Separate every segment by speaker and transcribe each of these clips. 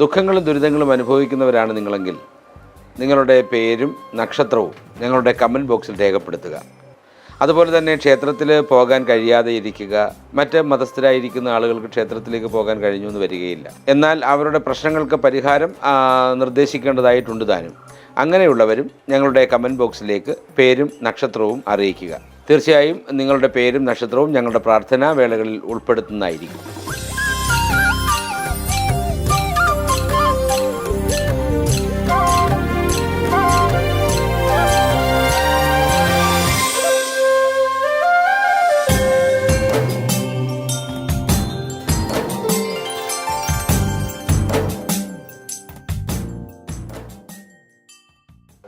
Speaker 1: ദുഃഖങ്ങളും ദുരിതങ്ങളും അനുഭവിക്കുന്നവരാണ് നിങ്ങളെങ്കിൽ നിങ്ങളുടെ പേരും നക്ഷത്രവും ഞങ്ങളുടെ കമന്റ് ബോക്സിൽ രേഖപ്പെടുത്തുക. അതുപോലെ തന്നെ ക്ഷേത്രത്തിൽ പോകാൻ കഴിയാതെ ഇരിക്കുക. മറ്റ് മതസ്ഥരായിരിക്കുന്ന ആളുകൾക്ക് ക്ഷേത്രത്തിലേക്ക് പോകാൻ കഴിഞ്ഞു എന്ന് വരികയില്ല. എന്നാൽ അവരുടെ പ്രശ്നങ്ങൾക്ക് പരിഹാരം നിർദ്ദേശിക്കേണ്ടതായിട്ടുണ്ട് താനും. അങ്ങനെയുള്ളവരും ഞങ്ങളുടെ കമന്റ് ബോക്സിലേക്ക് പേരും നക്ഷത്രവും അറിയിക്കുക. തീർച്ചയായും നിങ്ങളുടെ പേരും നക്ഷത്രവും ഞങ്ങളുടെ പ്രാർത്ഥനാ വേളകളിൽ ഉൾപ്പെടുത്തുന്നതായിരിക്കും.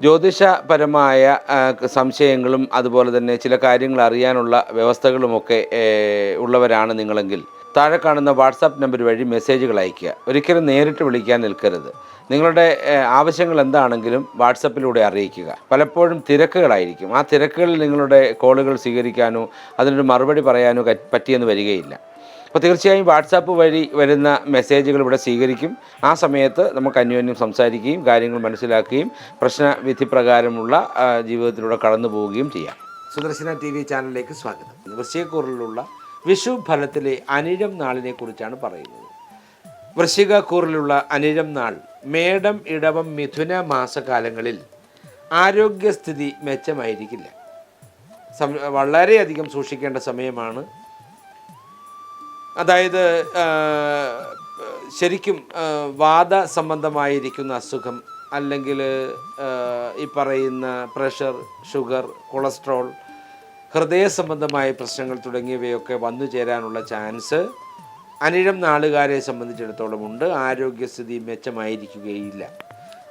Speaker 1: ജ്യോതിഷപരമായ സംശയങ്ങളും അതുപോലെ തന്നെ ചില കാര്യങ്ങൾ അറിയാനുള്ള വ്യവസ്ഥകളുമൊക്കെ ഉള്ളവരാണ് നിങ്ങളെങ്കിൽ താഴെ കാണുന്ന വാട്സാപ്പ് നമ്പർ വഴി മെസ്സേജുകൾ അയയ്ക്കുക. ഒരിക്കലും നേരിട്ട് വിളിക്കാൻ നിൽക്കരുത്. നിങ്ങളുടെ ആവശ്യങ്ങൾ എന്താണെങ്കിലും വാട്സപ്പിലൂടെ അറിയിക്കുക. പലപ്പോഴും തിരക്കുകളായിരിക്കും. ആ തിരക്കുകളിൽ നിങ്ങളുടെ കോളുകൾ സ്വീകരിക്കാനോ അതിനൊരു മറുപടി പറയാനോ പറ്റിയെന്ന് വരികയില്ല. അപ്പോൾ തീർച്ചയായും വാട്സാപ്പ് വഴി വരുന്ന മെസ്സേജുകൾ ഇവിടെ സ്വീകരിക്കും. ആ സമയത്ത് നമുക്ക് അന്യോന്യം സംസാരിക്കുകയും കാര്യങ്ങൾ മനസ്സിലാക്കുകയും പ്രശ്നവിധി പ്രകാരമുള്ള ജീവിതത്തിലൂടെ കടന്നു പോവുകയും ചെയ്യാം. സുദർശന ടി വി ചാനലിലേക്ക് സ്വാഗതം. വൃശ്ചികക്കൂറിലുള്ള വിഷു ഫലത്തിലെ അനിഴം നാളിനെ കുറിച്ചാണ് പറയുന്നത്. വൃശ്ചികക്കൂറിലുള്ള അനിഴം നാൾ മേടം ഇടവം മിഥുന മാസകാലങ്ങളിൽ ആരോഗ്യസ്ഥിതി മെച്ചമായിരിക്കില്ല. സം വളരെയധികം സൂക്ഷിക്കേണ്ട സമയമാണ് അതായത് ശരിക്കും വാദ സംബന്ധമായിരിക്കുന്ന അസുഖം അല്ലെങ്കിൽ ഈ പറയുന്ന പ്രഷർ ഷുഗർ കൊളസ്ട്രോൾ ഹൃദയ സംബന്ധമായ പ്രശ്നങ്ങൾ തുടങ്ങിയവയൊക്കെ വന്നു ചേരാനുള്ള ചാൻസ് അനിഴം നാളുകാരെ സംബന്ധിച്ചിടത്തോളം ഉണ്ട്. ആരോഗ്യസ്ഥിതി മെച്ചമായിരിക്കുകയില്ല.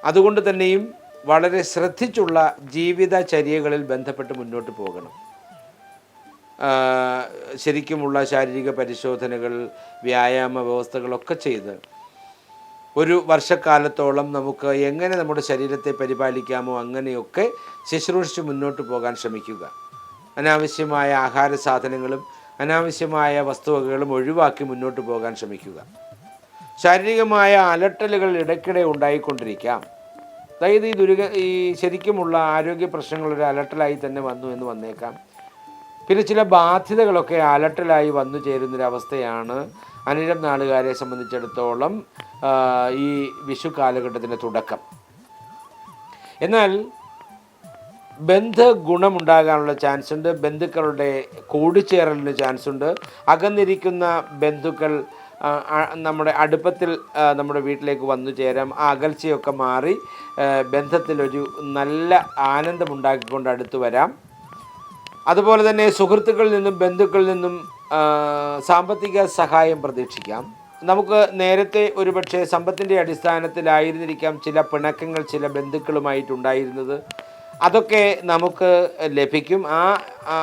Speaker 1: അതുകൊണ്ട് തന്നെയും വളരെ ശ്രദ്ധിച്ചുള്ള ജീവിതചര്യകളിൽ ബന്ധപ്പെട്ട് മുന്നോട്ട് പോകണം. ശരിക്കുമുള്ള ശാരീരിക പരിശോധനകൾ വ്യായാമ വ്യവസ്ഥകളൊക്കെ ചെയ്ത് ഒരു വർഷക്കാലത്തോളം നമുക്ക് എങ്ങനെ നമ്മുടെ ശരീരത്തെ പരിപാലിക്കാമോ അങ്ങനെയൊക്കെ ശുശ്രൂഷിച്ച് മുന്നോട്ട് പോകാൻ ശ്രമിക്കുക. അനാവശ്യമായ ആഹാര സാധനങ്ങളും അനാവശ്യമായ വസ്തുവകകളും ഒഴിവാക്കി മുന്നോട്ട് പോകാൻ ശ്രമിക്കുക. ശാരീരികമായ അലട്ടലുകൾ ഇടയ്ക്കിടെ ഉണ്ടായിക്കൊണ്ടിരിക്കാം. അതായത് ഈ ദുരിത ഈ ശരിക്കുമുള്ള ആരോഗ്യ പ്രശ്നങ്ങളൊരു അലട്ടലായി തന്നെ വന്നു എന്ന് വന്നേക്കാം. പിന്നെ ചില ബാധ്യതകളൊക്കെ അലട്ടലായി വന്നു ചേരുന്നൊരവസ്ഥയാണ് അനിഴം നാളുകാരെ സംബന്ധിച്ചിടത്തോളം ഈ വിഷു കാലഘട്ടത്തിന്റെ തുടക്കം. എന്നാൽ ബന്ധ ഗുണമുണ്ടാകാനുള്ള ചാൻസ് ഉണ്ട് ബന്ധുക്കളുടെ കൂടിച്ചേരലിന് ചാൻസ് ഉണ്ട് അകന്നിരിക്കുന്ന ബന്ധുക്കൾ നമ്മുടെ അടുപ്പത്തിൽ നമ്മുടെ വീട്ടിലേക്ക് വന്നു ചേരാം. ആ അകൽച്ചയൊക്കെ മാറി ബന്ധത്തിലൊരു നല്ല ആനന്ദമുണ്ടാക്കിക്കൊണ്ട് അടുത്തു വരാം. അതുപോലെ തന്നെ സുഹൃത്തുക്കളിൽ നിന്നും ബന്ധുക്കളിൽ നിന്നും സാമ്പത്തിക സഹായം പ്രതീക്ഷിക്കാം. നമുക്ക് നേരത്തെ ഒരുപക്ഷെ സമ്പത്തിന്റെ അടിസ്ഥാനത്തിലായിരുന്നിരിക്കാം ചില പിണക്കങ്ങൾ ചില ബന്ധുക്കളുമായിട്ടുണ്ടായിരുന്നത്. അതൊക്കെ നമുക്ക് ലഭിക്കും. ആ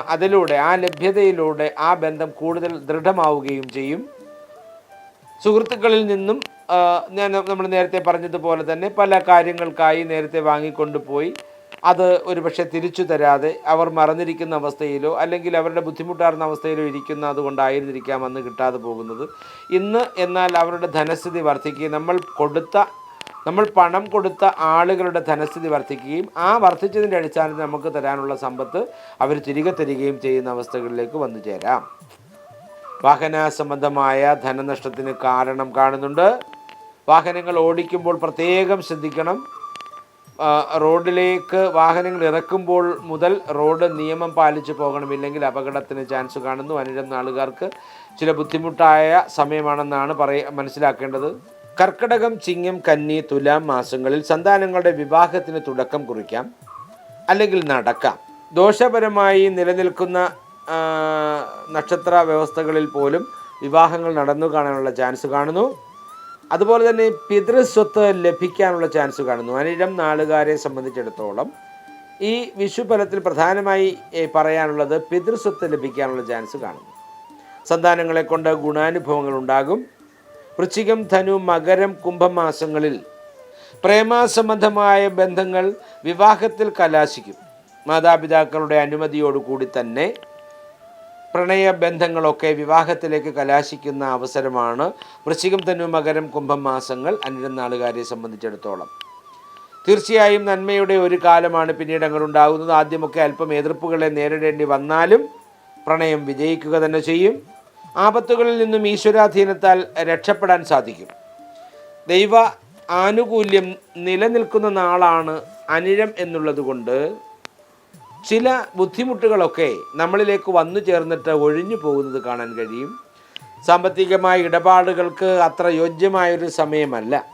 Speaker 1: അതിലൂടെ ആ ലഭ്യതയിലൂടെ ആ ബന്ധം കൂടുതൽ ദൃഢമാവുകയും ചെയ്യും. സുഹൃത്തുക്കളിൽ നിന്നും ഞാൻ നമ്മൾ നേരത്തെ പറഞ്ഞതുപോലെ തന്നെ പല കാര്യങ്ങൾക്കായി നേരത്തെ വാങ്ങിക്കൊണ്ട് പോയി അത് ഒരുപക്ഷെ തിരിച്ചു തരാതെ അവർ മറന്നിരിക്കുന്ന അവസ്ഥയിലോ അല്ലെങ്കിൽ അവരുടെ ബുദ്ധിമുട്ടാർന്ന അവസ്ഥയിലോ ഇരിക്കുന്ന അതുകൊണ്ടായിരുന്നിരിക്കാം അന്ന് കിട്ടാതെ പോകുന്നത്. ഇന്ന് എന്നാൽ അവരുടെ ധനസ്ഥിതി വർദ്ധിക്കുകയും നമ്മൾ കൊടുത്ത നമ്മൾ പണം കൊടുത്ത ആളുകളുടെ ധനസ്ഥിതി വർദ്ധിക്കുകയും ആ വർദ്ധിച്ചതിന്റെ അടിസ്ഥാനത്തിൽ നമുക്ക് തരാനുള്ള സമ്പത്ത് അവർ തിരികെ തരികയും ചെയ്യുന്ന അവസ്ഥകളിലേക്ക് വന്നു ചേരാം. വാഹന സംബന്ധമായ ധനനഷ്ടത്തിന് കാരണം കാണുന്നുണ്ട്. വാഹനങ്ങൾ ഓടിക്കുമ്പോൾ പ്രത്യേകം ശ്രദ്ധിക്കണം. റോഡിലേക്ക് വാഹനങ്ങൾ ഇറക്കുമ്പോൾ മുതൽ റോഡ് നിയമം പാലിച്ചു പോകണമില്ലെങ്കിൽ അപകടത്തിന് ചാൻസ് കാണുന്നു. അനിഴം നാളുകാർക്ക് ചില ബുദ്ധിമുട്ടായ സമയമാണെന്നാണ് പറയ മനസ്സിലാക്കേണ്ടത്. കർക്കടകം ചിങ്ങം കന്നി തുലാം മാസങ്ങളിൽ സന്താനങ്ങളുടെ വിവാഹത്തിന് തുടക്കം കുറിക്കാം. അല്ലെങ്കിൽ നടക്കാം. ദോഷപരമായി നിലനിൽക്കുന്ന നക്ഷത്ര വ്യവസ്ഥകളിൽ പോലും വിവാഹങ്ങൾ നടന്നു കാണാനുള്ള ചാൻസ് കാണുന്നു. അതുപോലെ തന്നെ പിതൃസ്വത്ത് ലഭിക്കാനുള്ള ചാൻസ് കാണുന്നു. അനിഴം നാളുകാരെ സംബന്ധിച്ചിടത്തോളം ഈ വിഷുഫലത്തിൽ പ്രധാനമായി പറയാനുള്ളത് പിതൃസ്വത്ത് ലഭിക്കാനുള്ള ചാൻസ് കാണുന്നു. സന്താനങ്ങളെ കൊണ്ട് ഗുണാനുഭവങ്ങൾ ഉണ്ടാകും. വൃശ്ചികം ധനു മകരം കുംഭമാസങ്ങളിൽ പ്രേമസംബന്ധമായ ബന്ധങ്ങൾ വിവാഹത്തിൽ കലാശിക്കും. മാതാപിതാക്കളുടെ അനുമതിയോടുകൂടി തന്നെ പ്രണയബന്ധങ്ങളൊക്കെ വിവാഹത്തിലേക്ക് കലാശിക്കുന്ന അവസരമാണ് വൃശ്ചികം തന്നു മകരം കുംഭം മാസങ്ങൾ അനിഴം നാളുകാരെ സംബന്ധിച്ചിടത്തോളം. തീർച്ചയായും നന്മയുടെ ഒരു കാലമാണ് പിന്നീട് അങ്ങോട്ട് ഉണ്ടാകുന്നത്. ആദ്യമൊക്കെ അല്പം എതിർപ്പുകളെ നേരിടേണ്ടി വന്നാലും പ്രണയം വിജയിക്കുക തന്നെ ചെയ്യും. ആപത്തുകളിൽ നിന്നും ഈശ്വരാധീനത്താൽ രക്ഷപ്പെടാൻ സാധിക്കും. ദൈവ ആനുകൂല്യം നിലനിൽക്കുന്ന നാളാണ് അനിഴം എന്നുള്ളത് കൊണ്ട് ചില ബുദ്ധിമുട്ടുകളൊക്കെ നമ്മളിലേക്ക് വന്നു ചേർന്നിട്ട് ഒഴിഞ്ഞു പോകുന്നത് കാണാൻ കഴിയും. സാമ്പത്തികമായ ഇടപാടുകൾക്ക് അത്ര യോജ്യമായൊരു സമയമല്ല.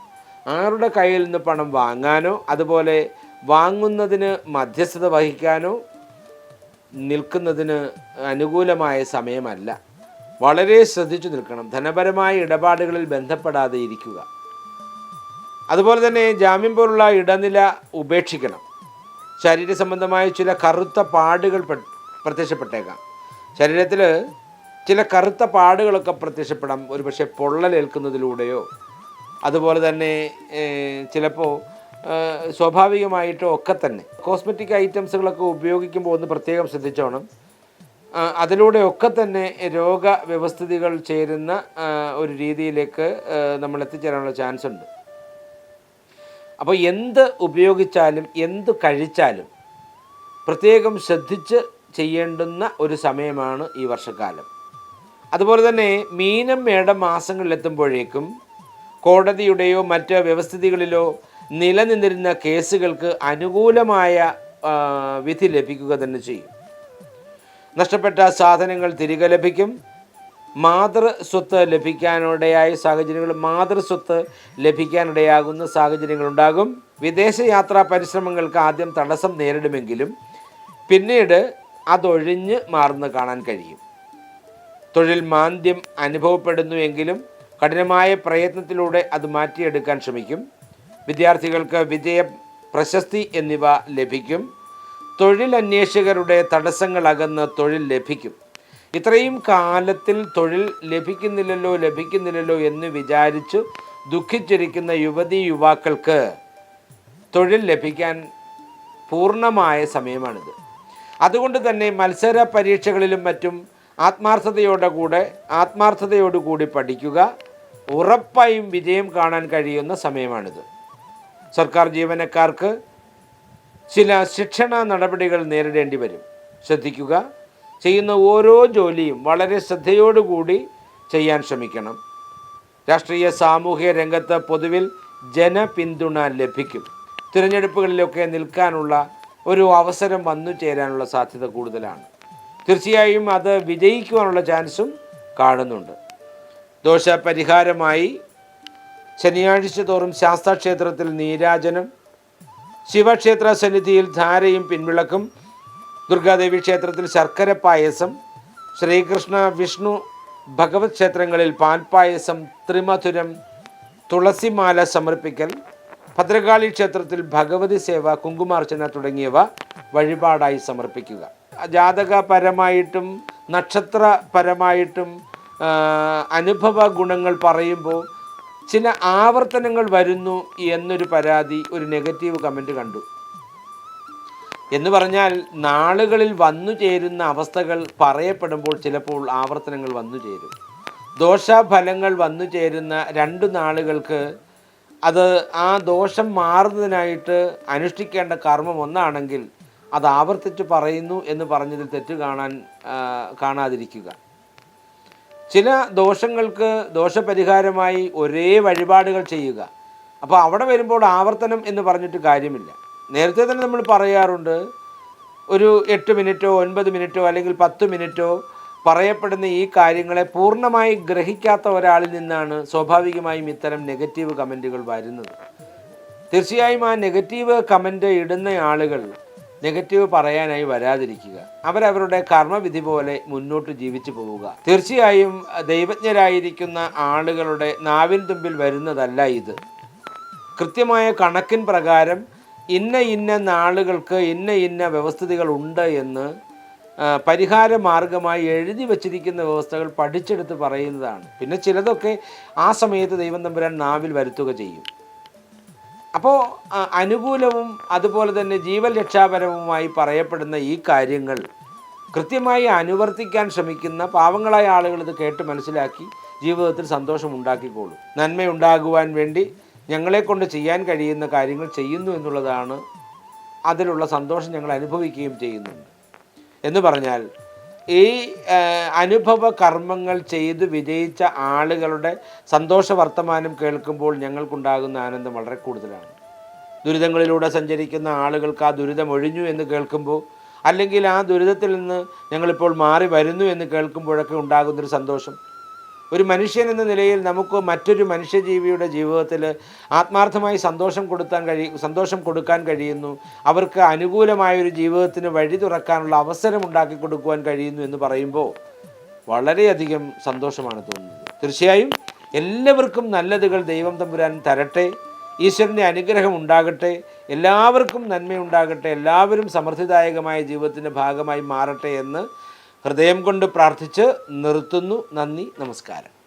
Speaker 1: ആരുടെ കയ്യിൽ നിന്ന് പണം വാങ്ങാനോ അതുപോലെ വാങ്ങുന്നതിന് മധ്യസ്ഥത വഹിക്കാനോ നിൽക്കുന്നതിന് അനുകൂലമായ സമയമല്ല. വളരെ ശ്രദ്ധിച്ചു നിൽക്കണം. ധനപരമായ ഇടപാടുകളിൽ ബന്ധപ്പെടാതെ ഇരിക്കുക. അതുപോലെ തന്നെ ജാമ്യം പോലുള്ള ഇടനില ഉപേക്ഷിക്കണം. ശരീര സംബന്ധമായ ചില കറുത്ത പാടുകൾ പ്രത്യക്ഷപ്പെട്ടേക്കാം. ശരീരത്തിൽ ചില കറുത്ത പാടുകളൊക്കെ പ്രത്യക്ഷപ്പെടാം. ഒരുപക്ഷെ പൊള്ളലേൽക്കുന്നതിലൂടെയോ അതുപോലെ തന്നെ ചിലപ്പോൾ സ്വാഭാവികമായിട്ടോ ഒക്കെ തന്നെ. കോസ്മെറ്റിക് ഐറ്റംസുകളൊക്കെ ഉപയോഗിക്കുമ്പോൾ ഒന്ന് പ്രത്യേകം ശ്രദ്ധിച്ചോണം. അതിലൂടെ ഒക്കെ തന്നെ രോഗവ്യവസ്ഥിതികൾ ചേരുന്ന ഒരു രീതിയിലേക്ക് നമ്മൾ എത്തിച്ചേരാനുള്ള ചാൻസ് ഉണ്ട് അപ്പോൾ എന്ത് ഉപയോഗിച്ചാലും എന്ത് കഴിച്ചാലും പ്രത്യേകം ശ്രദ്ധിച്ച് ചെയ്യേണ്ടുന്ന ഒരു സമയമാണ് ഈ വർഷക്കാലം. അതുപോലെ തന്നെ മീനം മേടം മാസങ്ങളിലെത്തുമ്പോഴേക്കും കോടതിയുടെയോ മറ്റ് വ്യവസ്ഥിതികളിലോ നിലനിന്നിരുന്ന കേസുകൾക്ക് അനുകൂലമായ വിധി ലഭിക്കുക തന്നെ ചെയ്യും. നഷ്ടപ്പെട്ട സാധനങ്ങൾ തിരികെ ലഭിക്കും. മാതൃ സ്വത്ത് ലഭിക്കാനിടയായ സാഹചര്യങ്ങൾ മാതൃ സ്വത്ത് ലഭിക്കാനിടയാകുന്ന സാഹചര്യങ്ങളുണ്ടാകും. വിദേശയാത്രാ പരിശ്രമങ്ങൾക്ക് ആദ്യം തടസ്സം നേരിടുമെങ്കിലും പിന്നീട് അതൊഴിഞ്ഞ് മാറുന്ന കാണാൻ കഴിയും. തൊഴിൽ മാന്ദ്യം അനുഭവപ്പെടുന്നുവെങ്കിലും കഠിനമായ പ്രയത്നത്തിലൂടെ അത് മാറ്റിയെടുക്കാൻ ശ്രമിക്കും. വിദ്യാർത്ഥികൾക്ക് വിജയ പ്രശസ്തി എന്നിവ ലഭിക്കും. തൊഴിലന്വേഷകരുടെ തടസ്സങ്ങളകന്ന് തൊഴിൽ ലഭിക്കും. ഇത്രയും കാലത്തിൽ തൊഴിൽ ലഭിക്കുന്നില്ലല്ലോ ലഭിക്കുന്നില്ലല്ലോ എന്ന് വിചാരിച്ചു ദുഃഖിച്ചിരിക്കുന്ന യുവതി യുവാക്കൾക്ക് തൊഴിൽ ലഭിക്കാൻ പൂർണമായ സമയമാണിത്. അതുകൊണ്ട് തന്നെ മത്സര പരീക്ഷകളിലും മറ്റും ആത്മാർത്ഥതയോടെ കൂടെ ആത്മാർത്ഥതയോടുകൂടി പഠിക്കുക ഉറപ്പായും വിജയം കാണാൻ കഴിയുന്ന സമയമാണിത്. സർക്കാർ ജീവനക്കാർക്ക് ചില ശിക്ഷണ നടപടികൾ നേരിടേണ്ടി വരും. ശ്രദ്ധിക്കുക. ചെയ്യുന്ന ഓരോ ജോലിയും വളരെ ശ്രദ്ധയോടുകൂടി ചെയ്യാൻ ശ്രമിക്കണം. രാഷ്ട്രീയ സാമൂഹിക രംഗത്ത് പൊതുവിൽ ജനപിന്തുണ ലഭിക്കും. തിരഞ്ഞെടുപ്പുകളിലൊക്കെ നിൽക്കാനുള്ള ഒരു അവസരം വന്നു ചേരാനുള്ള സാധ്യത കൂടുതലാണ്. തീർച്ചയായും അത് വിജയിക്കുവാനുള്ള ചാൻസും കാണുന്നുണ്ട്. ദോഷ പരിഹാരമായി ശനിയാഴ്ച തോറും ശാസ്താക്ഷേത്രത്തിൽ നീരാജനം ശിവക്ഷേത്ര സന്നിധിയിൽ ധാരയും പിൻവിളക്കും ദുർഗാദേവി ക്ഷേത്രത്തിൽ ശർക്കര പായസം ശ്രീകൃഷ്ണ വിഷ്ണു ഭഗവത് ക്ഷേത്രങ്ങളിൽ പാൽപ്പായസം ത്രിമധുരം തുളസിമാല സമർപ്പിക്കൽ ഭദ്രകാളി ക്ഷേത്രത്തിൽ ഭഗവതി സേവ കുങ്കുമാർച്ചന തുടങ്ങിയവ വഴിപാടായി സമർപ്പിക്കുക. ജാതകപരമായിട്ടും നക്ഷത്രപരമായിട്ടും അനുഭവ ഗുണങ്ങൾ പറയുമ്പോൾ ചില ആവർത്തനങ്ങൾ വരുന്നു എന്നൊരു പരാതി ഒരു നെഗറ്റീവ് കമന്റ് കണ്ടു. എന്ന് പറഞ്ഞാൽ നാളുകളിൽ വന്നു ചേരുന്ന അവസ്ഥകൾ പറയപ്പെടുമ്പോൾ ചിലപ്പോൾ ആവർത്തനങ്ങൾ വന്നു ചേരും. ദോഷഫലങ്ങൾ വന്നു ചേരുന്ന രണ്ട് നാളുകൾക്ക് അത് ആ ദോഷം മാറുന്നതിനായിട്ട് അനുഷ്ഠിക്കേണ്ട കർമ്മം ഒന്നാണെങ്കിൽ അത് ആവർത്തിച്ച് പറയുന്നു എന്ന് പറഞ്ഞതിൽ തെറ്റ് കാണാൻ കാണാതിരിക്കുക. ചില ദോഷങ്ങൾക്ക് ദോഷപരിഹാരമായി ഒരേ വഴിപാടുകൾ ചെയ്യുക. അപ്പോൾ അവിടെ വരുമ്പോൾ ആവർത്തനം എന്ന് പറഞ്ഞിട്ട് കാര്യമില്ല. നേരത്തെ തന്നെ നമ്മൾ പറയാറുണ്ട് ഒരു എട്ട് മിനിറ്റോ ഒൻപത് മിനിറ്റോ അല്ലെങ്കിൽ പത്ത് മിനിറ്റോ പറയപ്പെടുന്ന ഈ കാര്യങ്ങളെ പൂർണമായി ഗ്രഹിക്കാത്ത ഒരാളിൽ നിന്നാണ് സ്വാഭാവികമായും ഇത്തരം നെഗറ്റീവ് കമന്റുകൾ വരുന്നത്. തീർച്ചയായും ആ നെഗറ്റീവ് കമന്റ് ഇടുന്ന ആളുകൾ നെഗറ്റീവ് പറയാനായി വരാതിരിക്കുക. അവരവരുടെ കർമ്മവിധി പോലെ മുന്നോട്ട് ജീവിച്ചു പോവുക. തീർച്ചയായും ദൈവജ്ഞരായിരിക്കുന്ന ആളുകളുടെ നാവിൻ തുമ്പിൽ വരുന്നതല്ല ഇത്. കൃത്യമായ കണക്കിൻ പ്രകാരം ഇന്ന ഇന്ന നാളുകൾക്ക് ഇന്ന ഇന്ന വ്യവസ്ഥിതികൾ ഉണ്ട് എന്ന് പരിഹാര മാർഗമായി എഴുതി വച്ചിരിക്കുന്ന വ്യവസ്ഥകൾ പഠിച്ചെടുത്ത് പറയുന്നതാണ്. പിന്നെ ചിലതൊക്കെ ആ സമയത്ത് ദൈവം തമ്പുരാൻ നാവിൽ വരുത്തുക ചെയ്യും. അപ്പോൾ അനുകൂലവും അതുപോലെ തന്നെ ജീവൻ രക്ഷാപരവുമായി പറയപ്പെടുന്ന ഈ കാര്യങ്ങൾ കൃത്യമായി അനുവർത്തിക്കാൻ ശ്രമിക്കുന്ന പാവങ്ങളായ ആളുകൾ ഇത് കേട്ട് മനസ്സിലാക്കി ജീവിതത്തിൽ സന്തോഷം ഉണ്ടാക്കിക്കോളും നന്മയുണ്ടാകുവാൻ വേണ്ടി ഞങ്ങളെ കൊണ്ട് ചെയ്യാൻ കഴിയുന്ന കാര്യങ്ങൾ ചെയ്യുന്നു എന്നുള്ളതാണ് അതിലുള്ള സന്തോഷം ഞങ്ങൾ അനുഭവിക്കുകയും ചെയ്യുന്നുണ്ട്. എന്ന് പറഞ്ഞാൽ ഈ അനുഭവ കർമ്മങ്ങൾ ചെയ്ത് വിജയിച്ച ആളുകളുടെ സന്തോഷ വർത്തമാനം കേൾക്കുമ്പോൾ ഞങ്ങൾക്കുണ്ടാകുന്ന ആനന്ദം വളരെ കൂടുതലാണ്. ദുരിതങ്ങളിലൂടെ സഞ്ചരിക്കുന്ന ആളുകൾക്ക് ആ ദുരിതം ഒഴിഞ്ഞു എന്ന് കേൾക്കുമ്പോൾ അല്ലെങ്കിൽ ആ ദുരിതത്തിൽ നിന്ന് ഞങ്ങളിപ്പോൾ മാറി വരുന്നു എന്ന് കേൾക്കുമ്പോഴൊക്കെ ഉണ്ടാകുന്നൊരു സന്തോഷം ഒരു മനുഷ്യൻ എന്ന നിലയിൽ നമുക്ക് മറ്റൊരു മനുഷ്യജീവിയുടെ ജീവിതത്തിൽ ആത്മാർത്ഥമായി സന്തോഷം കൊടുത്താൻ കഴി സന്തോഷം കൊടുക്കാൻ കഴിയുന്നു. അവർക്ക് അനുകൂലമായ ഒരു ജീവിതത്തിന് വഴി തുറക്കാനുള്ള അവസരം ഉണ്ടാക്കി കൊടുക്കുവാൻ കഴിയുന്നു എന്ന് പറയുമ്പോൾ വളരെയധികം സന്തോഷമാണ് തോന്നുന്നത്. തീർച്ചയായും എല്ലാവർക്കും നല്ലതുകൾ ദൈവം തമ്പുരാൻ തരട്ടെ. ഈശ്വരന്റെ അനുഗ്രഹം ഉണ്ടാകട്ടെ. എല്ലാവർക്കും നന്മയുണ്ടാകട്ടെ. എല്ലാവരും സമൃദ്ധിദായകമായ ജീവിതത്തിന്റെ ഭാഗമായി മാറട്ടെ എന്ന് ഹൃദയം കൊണ്ട് പ്രാർത്ഥിച്ച് നിർത്തുന്നു. നന്ദി നമസ്കാരം.